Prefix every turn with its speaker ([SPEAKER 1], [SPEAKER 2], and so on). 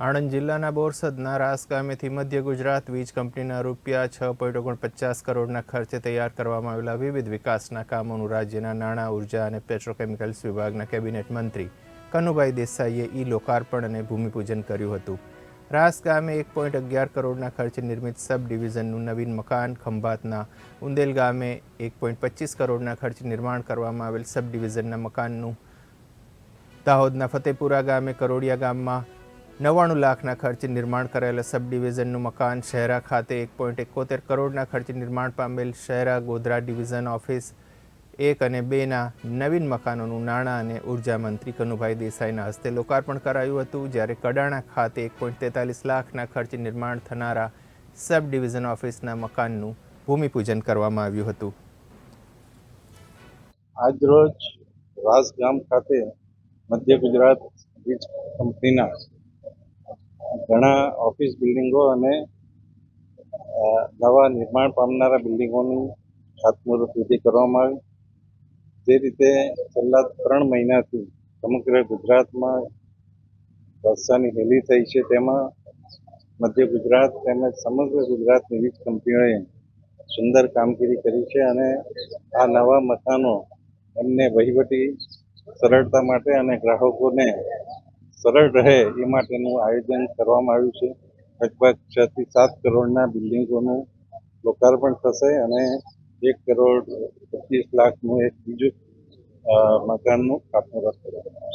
[SPEAKER 1] આણંદ જિલ્લાના બોરસદના રાસ ગામેથી મધ્ય ગુજરાત વીજ કંપનીના રૂપિયા છ પોઈન્ટ ઓગણપચાસ કરોડના ખર્ચે તૈયાર કરવામાં આવેલા વિવિધ વિકાસના કામોનું રાજ્યના નાણાં, ઊર્જા અને પેટ્રોકેમિકલ્સ વિભાગના કેબિનેટ મંત્રી કનુભાઈ દેસાઈએ ઈ લોકાર્પણ અને ભૂમિપૂજન કર્યું હતું. રાસ ગામે એક પોઈન્ટ અગિયાર કરોડના ખર્ચે નિર્મિત સબ ડિવિઝનનું નવીન મકાન, ખંભાતના ઉંદેલ ગામે એક પોઈન્ટ પચીસ કરોડના ખર્ચે નિર્માણ કરવામાં આવેલ સબ ડિવિઝનના મકાનનું દાહોદના ફતેપુરા ગામે કરોડિયા ગામમાં નવ્વાણું લાખના ખર્ચે નિર્માણ કરાયેલા સબ ડિવિઝનનું મકાન શહેરા ખાતે એક પોઈન્ટ એકોતેર કરોડના ખર્ચે નિર્માણ પામેલ શહેરા ગોધરા ડિવિઝન ઓફિસ એક અને બેના નવીન મકાનોનું નાણાં અને ઊર્જા મંત્રી કનુભાઈ દેસાઈના હસ્તે લોકાર્પણ કરાયું હતું. જ્યારે કડાણા ખાતે એક પોઈન્ટ તેતાલીસ લાખના ખર્ચે નિર્માણ થનારા સબ ડિવિઝન ઓફિસના મકાનનું ભૂમિપૂજન કરવામાં આવ્યું હતું.
[SPEAKER 2] આજરોજ રાસ ગામ ખાતે મધ્ય ગુજરાત વીજ કંપનીના ઘણા ઓફિસ બિલ્ડિંગો અને નવા નિર્માણ પામનારા બિલ્ડિંગોનું ખાતમુહૂર્ત વિધિ કરવામાં આવી. જે રીતે છેલ્લા ત્રણ મહિનાથી સમગ્ર ગુજરાતમાં વરસાદની હેલી થઈ છે તેમાં મધ્ય ગુજરાત તેમજ સમગ્ર ગુજરાતની વીજ કંપનીઓએ સુંદર કામગીરી કરી છે અને આ નવા મકાનો એમને વહીવટી સરળતા માટે અને ગ્રાહકોને સરળ રહે એ માટેનું આયોજન કરવામાં આવ્યું છે. લગભગ છ થી સાત કરોડના બિલ્ડિંગોનું લોકાર્પણ થશે અને એક કરોડ પચીસ લાખનું એક બીજું મકાનનું ખાતમુહૂર્ત કરવામાં